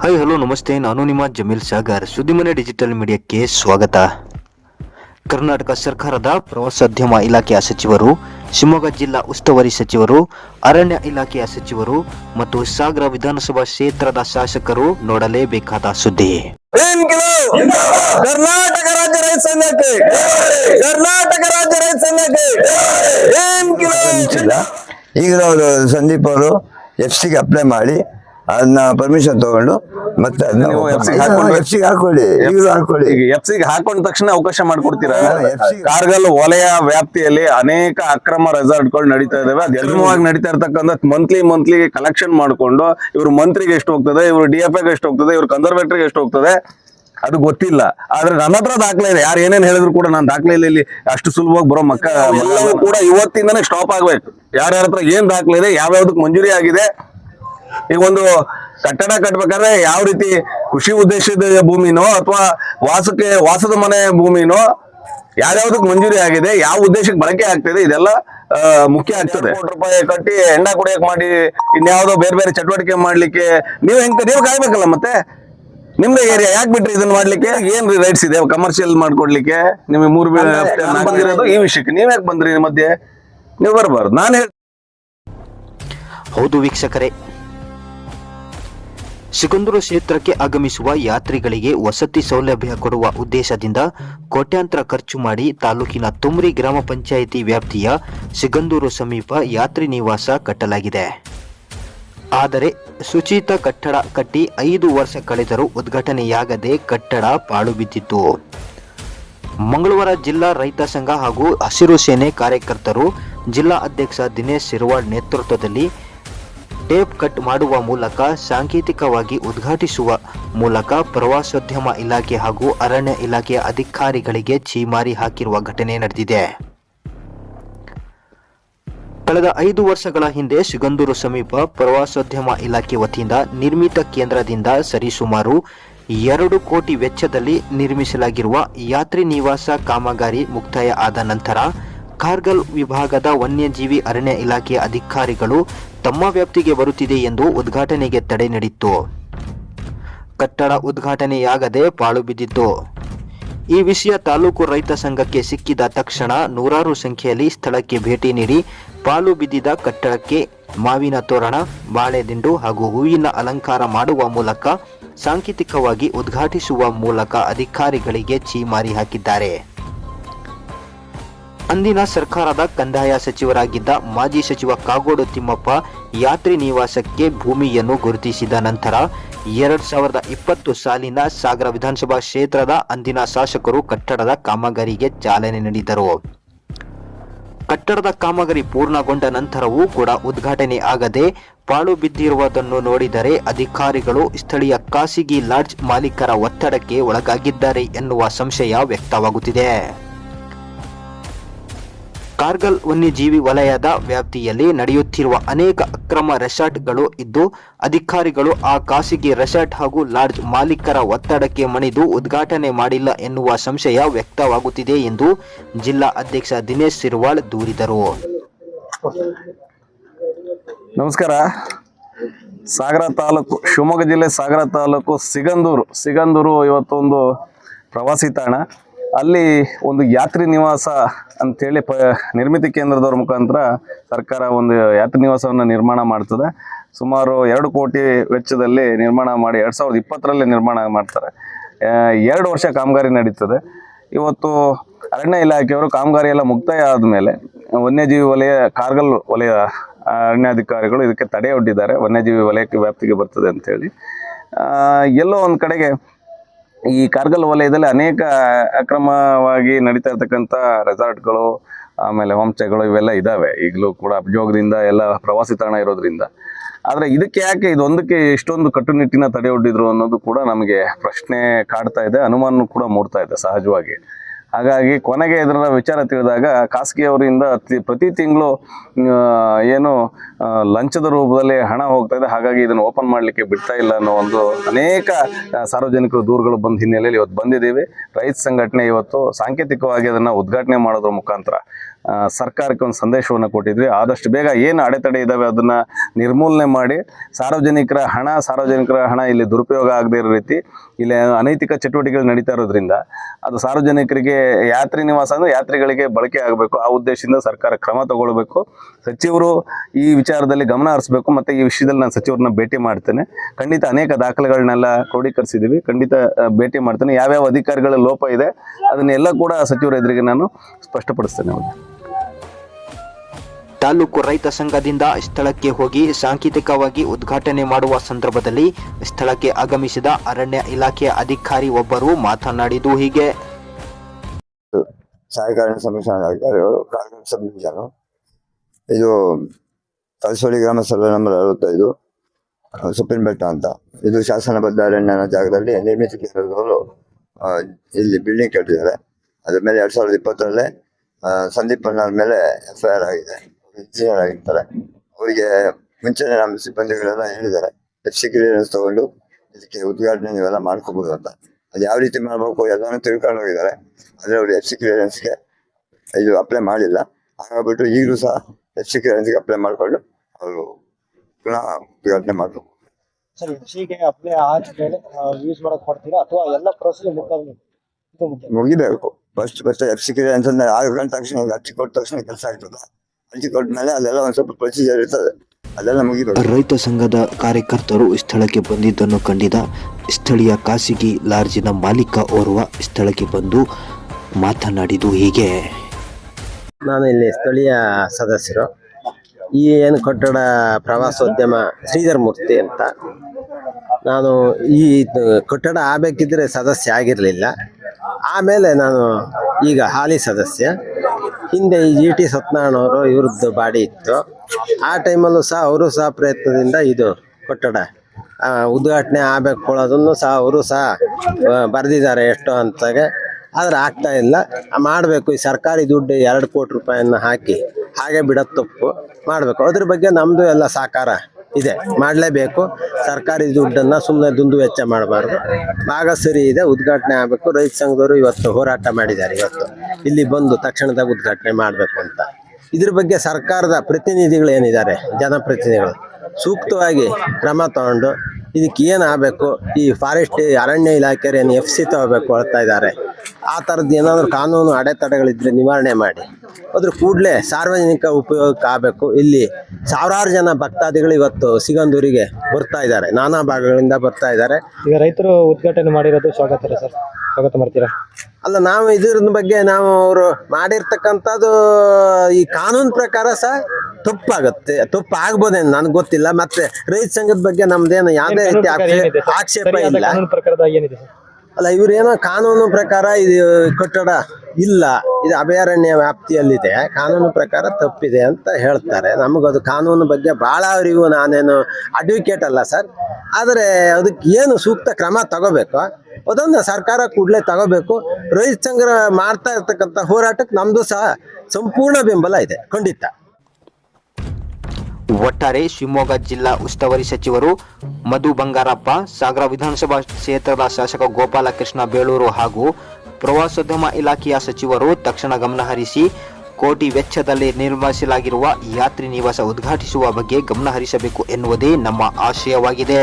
Hi hello ನಮಸ್ತೆ. ನಾನು ನಿಮ್ಮ ಜಮೀಲ್ ಸಾಗರ್. ಸುದ್ದಿಮನೆ ಡಿಜಿಟಲ್ ಮೀಡಿಯಾಕ್ಕೆ ಸ್ವಾಗತ. ಕರ್ನಾಟಕ ಸರ್ಕಾರದ ಪ್ರವಾಸೋದ್ಯಮ ಇಲಾಖೆಯ ಸಚಿವರು ಶಿವಮೊಗ್ಗ ಜಿಲ್ಲಾ ಉಸ್ತುವಾರಿ ಸಚಿವರು ಅರಣ್ಯ ಇಲಾಖೆಯ ಸಚಿವರು ಮತ್ತು ಸಾಗರ ವಿಧಾನಸಭಾ ಕ್ಷೇತ್ರದ ಶಾಸಕರು ನೋಡಲೇಬೇಕಾದ ಸುದ್ದಿ. ಕರ್ನಾಟಕ ರಾಜ್ಯ ರೈತ ಸಂಘಕ್ಕೆ? ಕರ್ನಾಟಕ ರಾಜ್ಯ ರೈತ ಸಂಘಕ್ಕೆ? ಈಗ ಸಂದೀಪ್ ಅವರು ಎಫ್ ಸಿಗೆ ಅಪ್ಲೈ ಮಾಡಿ. ಅದನ್ನ ಪರ್ಮಿಷನ್ ತಗೊಂಡು ಮತ್ತೆ ಅದನ್ನ ನೀವು FC ಗೆ ಹಾಕೊಂಡು- ಎಫ್ ಸಿಗೆ ಹಾಕೊಳ್ಳಿ ಈಗಲೂ ಹಾಕೊಳ್ಳಿ. ಈಗ ಎಫ್ ಸಿ ಹಾಕೊಂಡ ತಕ್ಷಣ ಅವಕಾಶ ಮಾಡ್ಕೊಡ್ತೀರಾ? ಕಾರ್ಗಲ್ ವಲಯ ವ್ಯಾಪ್ತಿಯಲ್ಲಿ ಅನೇಕ ಅಕ್ರಮ ರೆಸಾರ್ಟ್ಗಳು ನಡೀತಾ ಇದಾವೆ. ಅದೆಲ್ಲವಾಗಿ ನಡೀತಾ ಇರ್ತಕ್ಕಂಥ ಮಂತ್ಲಿ ಮಂತ್ಲಿ ಕಲೆಕ್ಷನ್ ಮಾಡ್ಕೊಂಡು ಇವ್ರ ಮಂತ್ರಿಗೆ ಎಷ್ಟು ಹೋಗ್ತದೆ ಇವ್ರ ಡಿ ಎಫ್ ಎಷ್ಟು ಹೋಗ್ತದೆ ಇವ್ರ ಕನ್ಸರ್ವೇಟರ್ಗೆ ಎಷ್ಟು ಹೋಗ್ತದೆ ಅದು ಗೊತ್ತಿಲ್ಲ. ಆದ್ರೆ ನನ್ನ ಹತ್ರ ದಾಖಲೆ ಇದೆ. ಯಾರು ಏನೇನ್ ಹೇಳಿದ್ರು ಕೂಡ ನಾನು ದಾಖಲೆ ಇಲ್ಲ ಅಷ್ಟು ಸುಲಭವಾಗಿ ಬರೋ ಮಕ್ಕಳು ಎಲ್ಲವೂ ಕೂಡ ಇವತ್ತಿಂದನೇ ಸ್ಟಾಪ್ ಆಗ್ಬೇಕು. ಯಾರ್ಯಾರ ಹತ್ರ ಏನ್ ದಾಖಲೆ ಇದೆ ಯಾವ್ಯಾವ್ದಕ್ಕೆ ಮಂಜೂರಿ ಆಗಿದೆ ಈಗ ಒಂದು ಕಟ್ಟಡ ಕಟ್ಬೇಕಾದ್ರೆ ಯಾವ ರೀತಿ ಕೃಷಿ ಉದ್ದೇಶದ ಭೂಮಿನೋ ಅಥವಾ ವಾಸಕ್ಕೆ ವಾಸದ ಮನೆ ಭೂಮಿನೋ ಯಾರ್ಯಾವ್ದಕ್ ಮಂಜೂರಿ ಆಗಿದೆ ಯಾವ ಉದ್ದೇಶಕ್ಕೆ ಬಳಕೆ ಆಗ್ತಿದೆ ಇದೆಲ್ಲ ಮುಖ್ಯ ಆಗ್ತದೆ. ರೂಪಾಯಿ ಕಟ್ಟಿ ಎಣ್ಣ ಕುಡಿಯಕ್ ಮಾಡಿ ಇನ್ಯಾವುದೋ ಬೇರೆ ಬೇರೆ ಚಟುವಟಿಕೆ ಮಾಡ್ಲಿಕ್ಕೆ ನೀವು ಹೆಂಗ್ ನೀವು ಕಾಯ್ಬೇಕಲ್ಲ ಮತ್ತೆ? ನಿಮ್ದು ಏರಿಯಾ ಯಾಕೆ ಬಿಟ್ರಿ ಇದನ್ನ ಮಾಡ್ಲಿಕ್ಕೆ? ಏನ್ ರೈಟ್ಸ್ ಇದೆ ಕಮರ್ಷಿಯಲ್ ಮಾಡ್ಕೊಡ್ಲಿಕ್ಕೆ? ನಿಮಗೆ ಮೂರು ಬಂದಿರೋದು ಈ ವಿಷಯಕ್ಕೆ. ನೀವ್ ಯಾಕೆ ಬಂದ್ರಿ ಮಧ್ಯೆ? ನೀವು ಬರಬಾರ್ದು. ನಾನು ಹೇಳ್ ಹೌದು ವೀಕ್ಷಕರೇ ಸಿಕಂದೂರು ಕ್ಷೇತ್ರಕ್ಕೆ ಆಗಮಿಸುವ ಯಾತ್ರಿಗಳಿಗೆ ವಸತಿ ಸೌಲಭ್ಯ ಕೊಡುವ ಉದ್ದೇಶದಿಂದ ಕೋಟ್ಯಾಂತರ ಖರ್ಚು ಮಾಡಿ ತಾಲೂಕಿನ ತುಮ್ರಿ ಗ್ರಾಮ ಪಂಚಾಯಿತಿ ವ್ಯಾಪ್ತಿಯ ಸಿಗಂದೂರು ಸಮೀಪ ಯಾತ್ರಿ ನಿವಾಸ ಕಟ್ಟಲಾಗಿದೆ. ಆದರೆ ಸುಚಿತ ಕಟ್ಟಡ ಕಟ್ಟಿ ಐದು ವರ್ಷ ಕಳೆದರೂ ಉದ್ಘಾಟನೆಯಾಗದೆ ಕಟ್ಟಡ ಪಾಳು ಬಿದ್ದಿತ್ತು. ಮಂಗಳವಾರ ಜಿಲ್ಲಾ ರೈತ ಸಂಘ ಹಾಗೂ ಹಸಿರು ಸೇನೆ ಕಾರ್ಯಕರ್ತರು ಜಿಲ್ಲಾ ಅಧ್ಯಕ್ಷ ದಿನೇಶ್ ಸಿರ್ವಾಡ್ ನೇತೃತ್ವದಲ್ಲಿ ಟೇಪ್ ಕಟ್ ಮಾಡುವ ಮೂಲಕ ಸಾಂಕೇತಿಕವಾಗಿ ಉದ್ಘಾಟಿಸುವ ಮೂಲಕ ಪ್ರವಾಸೋದ್ಯಮ ಇಲಾಖೆ ಹಾಗೂ ಅರಣ್ಯ ಇಲಾಖೆಯ ಅಧಿಕಾರಿಗಳಿಗೆ ಛೀಮಾರಿ ಹಾಕಿರುವ ಘಟನೆ ನಡೆದಿದೆ. ಕಳೆದ ಐದು ವರ್ಷಗಳ ಹಿಂದೆ ಸಿಗಂದೂರು ಸಮೀಪ ಪ್ರವಾಸೋದ್ಯಮ ಇಲಾಖೆ ವತಿಯಿಂದ ನಿರ್ಮಿತ ಕೇಂದ್ರದಿಂದ ಸರಿಸುಮಾರು ಎರಡು ಕೋಟಿ ವೆಚ್ಚದಲ್ಲಿ ನಿರ್ಮಿಸಲಾಗಿರುವ ಯಾತ್ರಿ ನಿವಾಸ ಕಾಮಗಾರಿ ಮುಕ್ತಾಯ ಆದ ನಂತರ ಕಾರ್ಗಲ್ ವಿಭಾಗದ ವನ್ಯಜೀವಿ ಅರಣ್ಯ ಇಲಾಖೆಯ ಅಧಿಕಾರಿಗಳು ತಮ್ಮ ವ್ಯಾಪ್ತಿಗೆ ಬರುತ್ತಿದೆ ಎಂದು ಉದ್ಘಾಟನೆಗೆ ತಡೆ ನೀಡಿತ್ತು. ಕಟ್ಟಡ ಉದ್ಘಾಟನೆಯಾಗದೆ ಪಾಳು ಬಿದ್ದಿತ್ತು. ಈ ವಿಷಯ ತಾಲೂಕು ರೈತ ಸಂಘಕ್ಕೆ ಸಿಕ್ಕಿದ ತಕ್ಷಣ ನೂರಾರು ಸಂಖ್ಯೆಯಲ್ಲಿ ಸ್ಥಳಕ್ಕೆ ಭೇಟಿ ನೀಡಿ ಪಾಲು ಬಿದ್ದಿದ ಕಟ್ಟಡಕ್ಕೆ ಮಾವಿನ ತೋರಣ, ಬಾಳೆದಿಂಡು ಹಾಗೂ ಹೂವಿನ ಅಲಂಕಾರ ಮಾಡುವ ಮೂಲಕ ಸಾಂಕೇತಿಕವಾಗಿ ಉದ್ಘಾಟಿಸುವ ಮೂಲಕ ಅಧಿಕಾರಿಗಳಿಗೆ ಚೀಮಾರಿ ಹಾಕಿದ್ದಾರೆ. ಅಂದಿನ ಸರ್ಕಾರದ ಕಂದಾಯ ಸಚಿವರಾಗಿದ್ದ ಮಾಜಿ ಸಚಿವ ಕಾಗೋಡು ತಿಮ್ಮಪ್ಪ ಯಾತ್ರಿ ನಿವಾಸಕ್ಕೆ ಭೂಮಿಯನ್ನು ಗುರುತಿಸಿದ ನಂತರ ಎರಡ್ ಸಾವಿರದ ಇಪ್ಪತ್ತು ಸಾಲಿನ ಸಾಗರ ವಿಧಾನಸಭಾ ಕ್ಷೇತ್ರದ ಅಂದಿನ ಶಾಸಕರು ಕಟ್ಟಡದ ಕಾಮಗಾರಿಗೆ ಚಾಲನೆ ನೀಡಿದರು. ಕಟ್ಟಡದ ಕಾಮಗಾರಿ ಪೂರ್ಣಗೊಂಡ ನಂತರವೂ ಕೂಡ ಉದ್ಘಾಟನೆ ಆಗದೆ ಪಾಳು ಬಿದ್ದಿರುವುದನ್ನು ನೋಡಿದರೆ ಅಧಿಕಾರಿಗಳು ಸ್ಥಳೀಯ ಖಾಸಗಿ ಲಾಡ್ಜ್ ಮಾಲೀಕರ ಒತ್ತಡಕ್ಕೆ ಒಳಗಾಗಿದ್ದಾರೆ ಎನ್ನುವ ಸಂಶಯ ವ್ಯಕ್ತವಾಗುತ್ತಿದೆ. ಕಾರ್ಗಲ್ ವನ್ಯಜೀವಿ ವಲಯದ ವ್ಯಾಪ್ತಿಯಲ್ಲಿ ನಡೆಯುತ್ತಿರುವ ಅನೇಕ ಅಕ್ರಮ ರೆಸಾರ್ಟ್ಗಳು ಇದ್ದು, ಅಧಿಕಾರಿಗಳು ಆ ಖಾಸಗಿ ರೆಸಾರ್ಟ್ ಹಾಗೂ ಲಾಡ್ಜ್ ಮಾಲೀಕರ ಒತ್ತಡಕ್ಕೆ ಮಣಿದು ಉದ್ಘಾಟನೆ ಮಾಡಿಲ್ಲ ಎನ್ನುವ ಸಂಶಯ ವ್ಯಕ್ತವಾಗುತ್ತಿದೆ ಎಂದು ಜಿಲ್ಲಾ ಅಧ್ಯಕ್ಷ ದಿನೇಶ್ ಸಿರ್ವಾಳ್ ದೂರಿದರು. ನಮಸ್ಕಾರ. ಸಾಗರ ತಾಲೂಕು, ಶಿವಮೊಗ್ಗ ಜಿಲ್ಲೆ ಸಾಗರ ತಾಲೂಕು ಸಿಗಂದೂರು. ಸಿಗಂದೂರು ಇವತ್ತೊಂದು ಪ್ರವಾಸಿ ತಾಣ. ಅಲ್ಲಿ ಒಂದು ಯಾತ್ರಿ ನಿವಾಸ ಅಂತೇಳಿ ಪ, ನಿರ್ಮಿತಿ ಕೇಂದ್ರದವ್ರ ಮುಖಾಂತರ ಸರ್ಕಾರ ಒಂದು ಯಾತ್ರಿ ನಿವಾಸವನ್ನು ನಿರ್ಮಾಣ ಮಾಡ್ತದೆ. ಸುಮಾರು ಎರಡು ಕೋಟಿ ವೆಚ್ಚದಲ್ಲಿ ನಿರ್ಮಾಣ ಮಾಡಿ ಎರಡು ಸಾವಿರದ ಇಪ್ಪತ್ತರಲ್ಲಿ ನಿರ್ಮಾಣ ಮಾಡ್ತಾರೆ. ಎರಡು ವರ್ಷ ಕಾಮಗಾರಿ ನಡೀತದೆ. ಇವತ್ತು ಅರಣ್ಯ ಇಲಾಖೆಯವರು ಕಾಮಗಾರಿ ಎಲ್ಲ ಮುಕ್ತಾಯ ಆದಮೇಲೆ ವನ್ಯಜೀವಿ ವಲಯ, ಕಾರ್ಗಲ್ ವಲಯ ಅರಣ್ಯಾಧಿಕಾರಿಗಳು ಇದಕ್ಕೆ ತಡೆ ಒಡ್ಡಿದ್ದಾರೆ. ವನ್ಯಜೀವಿ ವಲಯಕ್ಕೆ ವ್ಯಾಪ್ತಿಗೆ ಬರ್ತದೆ ಅಂಥೇಳಿ ಎಲ್ಲೋ ಒಂದು ಕಡೆಗೆ ಈ ಕಾರ್ಗಲ್ ವಲಯದಲ್ಲಿ ಅನೇಕ ಅಕ್ರಮವಾಗಿ ನಡೀತಾ ಇರ್ತಕ್ಕಂಥ ರೆಸಾರ್ಟ್ಗಳು, ಆಮೇಲೆ ಹೋಮ್ಸ್ಟೇಗಳು ಇವೆಲ್ಲ ಇದ್ದಾವೆ ಈಗಲೂ ಕೂಡ ಅಭಿಯೋಗದಿಂದ ಎಲ್ಲ ಪ್ರವಾಸಿ ತಾಣ ಇರೋದ್ರಿಂದ. ಆದರೆ ಇದಕ್ಕೆ ಯಾಕೆ ಇದೊಂದಕ್ಕೆ ಇಷ್ಟೊಂದು ಕಟ್ಟುನಿಟ್ಟಿನ ತಡೆ ಒಡ್ಡಿದ್ರು ಅನ್ನೋದು ಕೂಡ ನಮಗೆ ಪ್ರಶ್ನೆ ಕಾಡ್ತಾ ಇದೆ ಅನುಮಾನ ಕೂಡ ಮೂಡ್ತಾ ಇದೆ ಸಹಜವಾಗಿ. ಹಾಗಾಗಿ ಕೊನೆಗೆ ಇದರ ವಿಚಾರ ತಿಳಿದಾಗ ಖಾಸಗಿಯವರಿಂದ ಪ್ರತಿ ತಿಂಗಳು ಏನು ಲಂಚದ ರೂಪದಲ್ಲಿ ಹಣ ಹೋಗ್ತಾ ಇದೆ. ಹಾಗಾಗಿ ಇದನ್ನು ಓಪನ್ ಮಾಡಲಿಕ್ಕೆ ಬಿಡ್ತಾ ಇಲ್ಲ ಅನ್ನೋ ಒಂದು ಅನೇಕ ಸಾರ್ವಜನಿಕರು ದೂರುಗಳು ಬಂದ ಹಿನ್ನೆಲೆಯಲ್ಲಿ ಇವತ್ತು ಬಂದಿದ್ದೀವಿ. ರೈತ ಸಂಘಟನೆ ಇವತ್ತು ಸಾಂಕೇತಿಕವಾಗಿ ಅದನ್ನು ಉದ್ಘಾಟನೆ ಮಾಡೋದ್ರ ಮುಖಾಂತರ ಸರ್ಕಾರಕ್ಕೆ ಒಂದು ಸಂದೇಶವನ್ನು ಕೊಟ್ಟಿದ್ವಿ. ಆದಷ್ಟು ಬೇಗ ಏನು ಅಡೆತಡೆ ಇದ್ದಾವೆ ಅದನ್ನು ನಿರ್ಮೂಲನೆ ಮಾಡಿ. ಸಾರ್ವಜನಿಕರ ಹಣ ಸಾರ್ವಜನಿಕರ ಹಣ ಇಲ್ಲಿ ದುರುಪಯೋಗ ಆಗದೇ ಇರೋ ರೀತಿ ಇಲ್ಲಿ ಅನೈತಿಕ ಚಟುವಟಿಕೆಗಳು ನಡೀತಾ ಇರೋದ್ರಿಂದ ಅದು ಸಾರ್ವಜನಿಕರಿಗೆ ಯಾತ್ರಿ ನಿವಾಸ ಅಂದರೆ ಯಾತ್ರಿಗಳಿಗೆ ಬಳಕೆ ಆಗಬೇಕು. ಆ ಉದ್ದೇಶದಿಂದ ಸರ್ಕಾರ ಕ್ರಮ ತಗೊಳ್ಬೇಕು. ಸಚಿವರು ಈ ವಿಚಾರದಲ್ಲಿ ಗಮನ ಹರಿಸಬೇಕು. ಮತ್ತು ಈ ವಿಷಯದಲ್ಲಿ ನಾನು ಸಚಿವರನ್ನ ಭೇಟಿ ಮಾಡ್ತೇನೆ. ಖಂಡಿತ ಅನೇಕ ದಾಖಲೆಗಳನ್ನೆಲ್ಲ ಕ್ರೋಢೀಕರಿಸಿದ್ದೀವಿ ಖಂಡಿತ ಭೇಟಿ ಮಾಡ್ತೇನೆ. ಯಾವ್ಯಾವ ಅಧಿಕಾರಿಗಳ ಲೋಪ ಇದೆ, ಅದನ್ನೆಲ್ಲ ಕೂಡ ಸಚಿವರ ಎದುರಿಗೆ ನಾನು ಸ್ಪಷ್ಟಪಡಿಸ್ತೇನೆ ತಾಲೂಕು ರೈತ ಸಂಘದಿಂದ ಸ್ಥಳಕ್ಕೆ ಹೋಗಿ ಸಾಂಕೇತಿಕವಾಗಿ ಉದ್ಘಾಟನೆ ಮಾಡುವ ಸಂದರ್ಭದಲ್ಲಿ ಸ್ಥಳಕ್ಕೆ ಆಗಮಿಸಿದ ಅರಣ್ಯ ಇಲಾಖೆಯ ಅಧಿಕಾರಿ ಒಬ್ಬರು ಮಾತನಾಡಿದ್ದು ಹೀಗೆ. ಸಹಕಾರ ಇದು ಕಲ್ಸೋಳಿ ಗ್ರಾಮ ಸರ್ವೆ ನಂಬರ್ ಅರವತ್ತೈದು, ಸುಪ್ರೀಂ ಬೆಟ್ಟ ಅಂತ. ಇದು ಶಾಸನಬದ್ಧ ಅರಣ್ಯನ ಜಾಗದಲ್ಲಿ ನಿರ್ಮಿತ ಕೇಂದ್ರದವರು ಇಲ್ಲಿ ಬಿಲ್ಡಿಂಗ್ ಕಟ್ಟಿದ್ದಾರೆ. ಅದ್ರ ಮೇಲೆ ಎರಡ್ ಸಾವಿರದ ಇಪ್ಪತ್ತರಲ್ಲೇ ಸಂದೀಪ್ ಮೇಲೆ ಎಫ್ ಆರ್ ಆಗಿದೆ. ಇಂಜಿನಿಯರ್ ಆಗಿರ್ತಾರೆ ಅವರಿಗೆ ಮುಂಚೆನೇ ನಮ್ಮ ಸಿಬ್ಬಂದಿಗಳೆಲ್ಲ ಹೇಳಿದ್ದಾರೆ ಎಫ್ ಸಿ ಕ್ಲಿಯರೆನ್ಸ್ ತಗೊಂಡು ಇದಕ್ಕೆ ಉದ್ಘಾಟನೆ ನೀವೆಲ್ಲ ಮಾಡ್ಕೋಬೋದು ಅಂತ. ಅದು ಯಾವ ರೀತಿ ಮಾಡಬೇಕು ಎಲ್ಲಾನು ತಿಳ್ಕೊಂಡು ಹೋಗಿದ್ದಾರೆ. ಆದರೆ ಅವರು ಎಫ್ ಸಿ ಕ್ಲಿಯರೆನ್ಸ್ಗೆ ಇದು ಅಪ್ಲೈ ಮಾಡಿಲ್ಲ. ಹಾಗಾಗ್ಬಿಟ್ಟು ಈಗಲೂ ಸಹ ಎಫ್ ಸಿ ಕ್ಲಿಯರೆನ್ಸ್ಗೆ ಅಪ್ಲೈ ಮಾಡಿಕೊಂಡು ಅವರು ಪುನಃ ಉದ್ಘಾಟನೆ ಮಾಡಬೇಕು. ಸರ್ ಅಪ್ಲೈ ಯೂಸ್ ಮಾಡಕ್ ಕೊಡ್ತೀರಾ ಅಥವಾ ಎಲ್ಲ process ಮುಗಿಬೇಕು. First first F C clearance ಅಂದ್ರೆ ಗಂಟೆ ತಕ್ಷಣ ಅರ್ಜಿ ಕೊಟ್ಟ ತಕ್ಷಣ ಕೆಲಸ ಆಗ್ತದೆ. ಅರ್ಜಿ ಅದೆಲ್ಲ ಒಂದು ಸ್ವಲ್ಪ ಪ್ರೊಸೀಜರ್ ಇರ್ತದೆ. ಅದೆಲ್ಲ ಮುಗಿಬೇಕು ರೈತ ಸಂಘದ ಕಾರ್ಯಕರ್ತರು ಸ್ಥಳಕ್ಕೆ ಬಂದಿದ್ದನ್ನು ಕಂಡಿದ ಸ್ಥಳೀಯ ಖಾಸಗಿ ಲಾರ್ಜಿನ ಮಾಲೀಕ ಓರ್ವ ಸ್ಥಳಕ್ಕೆ ಬಂದು ಮಾತನಾಡಿದ್ದು ಹೀಗೆ. ನಾನು ಇಲ್ಲಿ ಸ್ಥಳೀಯ ಸದಸ್ಯರು. ಈ ಏನು ಕಟ್ಟಡ ಪ್ರವಾಸೋದ್ಯಮ ಶ್ರೀಧರ್ ಮೂರ್ತಿ ಅಂತ. ನಾನು ಈ ಕಟ್ಟಡ ಆಗಬೇಕಿದ್ರೆ ಸದಸ್ಯ ಆಗಿರಲಿಲ್ಲ. ಆಮೇಲೆ ನಾನು ಈಗ ಹಾಲಿ ಸದಸ್ಯ. ಹಿಂದೆ ಈ ಜಿ ಟಿ ಸತ್ಯನಾರಾಯಣವರು ಇವ್ರದ್ದು ಬಾಡಿ ಇತ್ತು. ಆ ಟೈಮಲ್ಲೂ ಸಹ ಅವರು ಸಹ ಪ್ರಯತ್ನದಿಂದ ಇದು ಕಟ್ಟಡ. ಉದ್ಘಾಟನೆ ಆಗಬೇಕು ಅದನ್ನು ಸಹ ಅವರು ಸಹ ಬರೆದಿದ್ದಾರೆ ಎಷ್ಟೋ ಅಂತಾಗೆ ಆದರೆ ಆಗ್ತಾ ಇಲ್ಲ. ಮಾಡಬೇಕು. ಈ ಸರ್ಕಾರಿ ದುಡ್ಡು ಎರಡು ಕೋಟಿ ರೂಪಾಯಿಯನ್ನು ಹಾಕಿ ಹಾಗೆ ಬಿಡೋದು ತಪ್ಪು ಮಾಡಬೇಕು. ಅದ್ರ ಬಗ್ಗೆ ನಮ್ಮದು ಎಲ್ಲ ಸಹಕಾರ. ಇದೆ, ಮಾಡಲೇಬೇಕು. ಸರ್ಕಾರಿ ದುಡ್ಡನ್ನು ಸುಮ್ಮನೆ ದುಂದು ವೆಚ್ಚ ಮಾಡಬಾರ್ದು. ಭಾಗ ಸರಿ ಇದೆ, ಉದ್ಘಾಟನೆ ಆಗಬೇಕು. ರೈತ ಸಂಘದವರು ಇವತ್ತು ಹೋರಾಟ ಮಾಡಿದ್ದಾರೆ ಇವತ್ತು. ಇಲ್ಲಿ ಬಂದು ತಕ್ಷಣದಾಗ ಉದ್ಘಾಟನೆ ಮಾಡಬೇಕು ಅಂತ. ಇದ್ರ ಬಗ್ಗೆ ಸರ್ಕಾರದ ಪ್ರತಿನಿಧಿಗಳು ಏನಿದ್ದಾರೆ ಜನಪ್ರತಿನಿಧಿಗಳು. ಸೂಕ್ತವಾಗಿ ಕ್ರಮ ತಗೊಂಡು ಇದಕ್ಕೆ ಏನು ಆಗಬೇಕು? ಈ ಫಾರೆಸ್ಟ್ ಅರಣ್ಯ ಇಲಾಖೆಯವ್ರು ಏನು ಎಫ್ ಸಿ ತಗೋಬೇಕು ಹೇಳ್ತಾ ಇದ್ದಾರೆ ಆ ಥರದ್ದು ಏನಾದರೂ ಕಾನೂನು ಅಡೆತಡೆಗಳಿದ್ದರೆ ನಿವಾರಣೆ ಮಾಡಿ. ಅದ್ರ ಕೂಡಲೇ ಸಾರ್ವಜನಿಕ ಉಪಯೋಗಕ್ಕೆ ಆಗಬೇಕು. ಇಲ್ಲಿ ಸಾವಿರಾರು ಜನ ಭಕ್ತಾದಿಗಳು ಇವತ್ತು ಸಿಗಂದೂರಿಗೆ ಬರ್ತಾ ಇದ್ದಾರೆ. ನಾನಾ ಭಾಗಗಳಿಂದ ಬರ್ತಾ ಇದ್ದಾರೆ. ಈಗ ರೈತರು ಉದ್ಘಾಟನೆ ಮಾಡಿರೋದು ಸ್ವಾಗತ ಸರ್. ಸ್ವಾಗತ ಮಾಡ್ತೀರಾ? ಅಲ್ಲ ನಾವು ಇದ್ರ ಬಗ್ಗೆ ನಾವು ಅವರು ಮಾಡಿರ್ತಕ್ಕಂಥದ್ದು ಈ ಕಾನೂನು ಪ್ರಕಾರ ಸಹ ತಪ್ಪಾಗುತ್ತೆ. ತಪ್ಪು ಆಗ್ಬೋದೇನು ನನಗೆ ಗೊತ್ತಿಲ್ಲ. ಮತ್ತೆ ರೈತ ಸಂಘದ ಬಗ್ಗೆ ನಮ್ದೇನು ಯಾವುದೇ ರೀತಿ ಆಕ್ಷೇಪ? ಆಕ್ಷೇಪ ಇಲ್ಲ. ಕಾನೂನು ಪ್ರಕಾರದ ಏನಿದೆ ಸರ್? ಅಲ್ಲ ಇವ್ರೇನೋ ಕಾನೂನು ಪ್ರಕಾರ ಇದು ಕಟ್ಟಡ ಇಲ್ಲ. ಇದು ಅಭಯಾರಣ್ಯ ವ್ಯಾಪ್ತಿಯಲ್ಲಿದೆ. ಕಾನೂನು ಪ್ರಕಾರ ತಪ್ಪಿದೆ ಅಂತ ಹೇಳ್ತಾರೆ. ನಮಗದು ಕಾನೂನು ಬಗ್ಗೆ ಭಾಳ ಅವರಿಗೂ ನಾನೇನು ಅಡ್ವೊಕೇಟ್ ಅಲ್ಲ ಸರ್. ಆದರೆ ಅದಕ್ಕೆ ಏನು ಸೂಕ್ತ ಕ್ರಮ ತಗೋಬೇಕು? ಅದನ್ನು ಸರ್ಕಾರ ಕೂಡಲೇ ತಗೋಬೇಕು. ರೋಹಿತ್ ಸಂಘ ಮಾಡ್ತಾ ಇರ್ತಕ್ಕಂಥ ಹೋರಾಟಕ್ಕೆ ನಮ್ಮದು ಸಹ ಸಂಪೂರ್ಣ ಬೆಂಬಲ ಇದೆ, ಖಂಡಿತ. ಒಟ್ಟಾರೆ ಶಿವಮೊಗ್ಗ ಜಿಲ್ಲಾ ಉಸ್ತುವಾರಿ ಸಚಿವರು ಮಧು ಬಂಗಾರಪ್ಪ, ಸಾಗರ ವಿಧಾನಸಭಾ ಕ್ಷೇತ್ರದ ಶಾಸಕ ಗೋಪಾಲಕೃಷ್ಣ ಬೇಳೂರು ಹಾಗೂ ಪ್ರವಾಸೋದ್ಯಮ ಇಲಾಖೆಯ ಸಚಿವರು ತಕ್ಷಣ ಗಮನಹರಿಸಿ ಕೋಟಿ ವೆಚ್ಚದಲ್ಲಿ ನಿರ್ಮಿಸಲಾಗಿರುವ ಯಾತ್ರಿ ನಿವಾಸ ಉದ್ಘಾಟಿಸುವ ಬಗ್ಗೆ ಗಮನಹರಿಸಬೇಕು ಎನ್ನುವುದೇ ನಮ್ಮ ಆಶಯವಾಗಿದೆ.